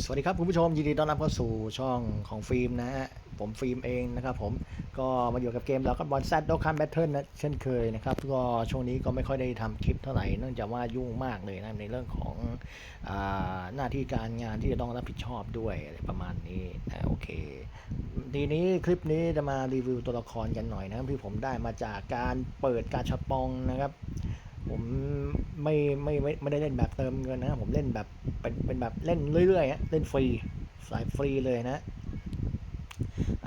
สวัสดีครับคุณผู้ชมยินดีต้อนรับเข้าสู่ช่องของฟิล์มนะฮะผมฟิล์มเองนะครับผมก็มาอยู่กับเกมแล้วก็บอลแซดด็อกคันแบทเทิลนะเช่นเคยนะครับก็ช่วงนี้ก็ไม่ค่อยได้ทำคลิปเท่าไหร่เนื่องจากว่ายุ่งมากเลยนะในเรื่องของอหน้าที่การงานที่จะต้องรับผิดชอบด้วยอะไรประมาณนี้นะโอเค ทีนี้คลิปนี้จะมารีวิวตัวละครกันหน่อยนะครับที่ผมได้มาจากการเปิดการชาปองนะครับ ผมไม่ไม่ไม่ไม่ได้เล่นแบบเติมเงินนะผมเล่นแบบเป็นเป็นแบบเล่นเรื่อยๆฮะเล่นฟรีสายฟรีเลยนะ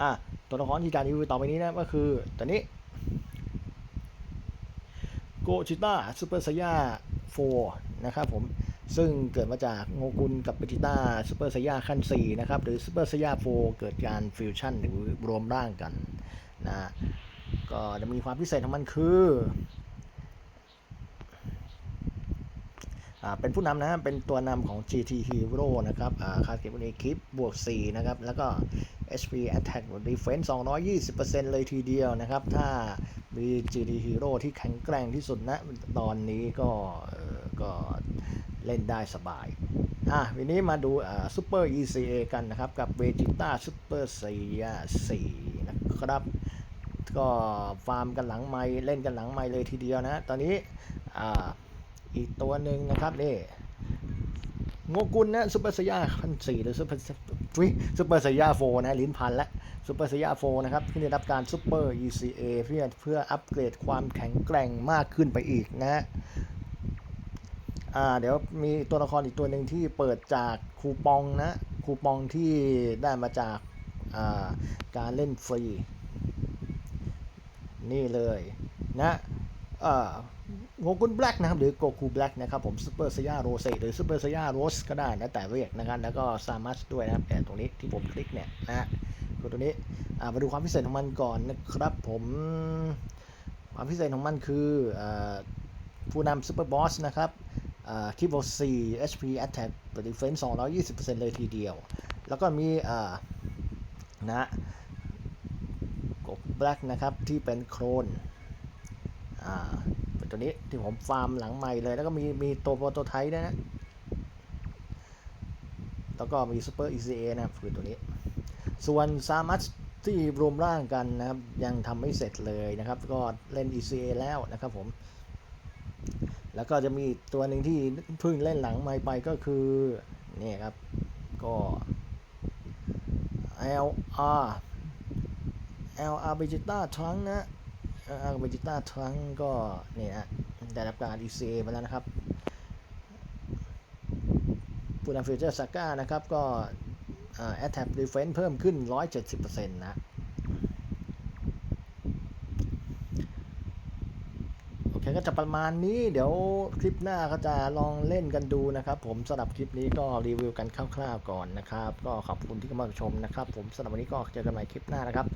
อะตัวละครที่จะรีวิวต่อไปนี้นะก็คือตัวนี้โกจิต้าซูเปอร์ไซย่าโฟนะครับผมซึ่งเกิดมาจากโงกุลกับเบจิต้าซูเปอร์ไซย่าขั้น 4 นะครับ หรือซูเปอร์ไซย่าโฟเกิดการฟิวชั่นหรือรวมร่างกันนะก็จะมีความพิเศษของมันคือ อ่า เป็นผู้นำนะเป็นตัวนำของ GT Hero นะครับอ่าคาเก็บในคลิปบวก 4 นะครับ แล้วก็ HP Attack Defense 220%เลยทีเดียวนะครับ ถ้ามี GT Hero ที่แข็งแกร่งที่สุดนะตอนนี้ก็เอ่อก็เล่นได้สบายอะวันนี้มาดูอ่า Super ECA กันนะครับ กับ Vegeta Super Saiyan 4นะครับ ก็ฟาร์มกันหลังไม้เล่นกันหลังไม้เลยทีเดียวนะ ตอนนี้อ่า อีกตัวหนึ่งนะครับนี่โงกุลนะซูเปอร์สยาพันสี่หรือซูเปอร์ฟิซูเปอร์สยาโฟนะลิ้นพันและซูเปอร์สยาโฟนะครับที่ได้รับการซูเปอร์ ECA เพื่อเพื่ออัปเกรดความแข็งแกร่งมากขึ้นไปอีกนะฮะอ่าเดี๋ยวมีตัวละครอีกตัวหนึ่งที่เปิดจากคูปองนะคูปองที่ได้มาจากาการเล่นฟรี นี่เลยนะเอ่อ โงกุลแบล็กนะครับหรือโกคูแบล็กนะครับผมซูเปอร์ซย่าโรเซหรือซูเปอร์ซย่าโรสก็ได้นะแต่เรียกนะครับแล้วก็ซามัสด้วยนะครับแต่ตรงนี้ที่ผมคลิกเนี่ยนะคือตัวนี้มาดูความพิเศษของมันก่อนนะครับผมความพิเศษของมันคืออผู้นำซูเปอร์บอสนะครับคิปโบ4 HP Attack Defense 220%เลยทีเดียว แล้วก็มีนะโกคูแบล็กนะครับที่เป็นโครนอ่าเป็น ตัวนี้ที่ผมฟาร์มหลังใหม่เลย แล้วก็มีมีตัวโปรโตไทป์ด้วยนะแล้วก็มีซูเปอร์ ECA นะครับคือตัวนี้ ส่วนซามัสที่รวมร่างกันนะครับ ยังทำไม่เสร็จเลยนะครับ ก็เล่น ECA แล้วนะครับผม แล้วก็จะมีตัวหนึ่งที่เพิ่งเล่นหลังใหม่ไปก็คือนี่ครับ ก็ LR LR Vegeta Trunk นะ อาร์เบจิต้าทรังก็นี่นะได้รับการ ECA มาแล้วนะครับปูนาฟิวเจอร์ซาก้านะครับ ก็แอตแทกดีเฟนซ์เพิ่มขึ้น 170%นะโอเคก็จะประมาณนี้เดี๋ยวคลิปหน้าก็จะลองเล่นกันดูนะครับ ผมสำหรับคลิปนี้ก็รีวิวกันคร่าวๆก่อนนะครับ ก็ขอบคุณที่เข้ามาชมนะครับ ผมสำหรับวันนี้ก็เจอกันใหม่คลิปหน้านะครับ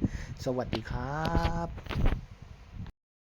สวัสดีครับ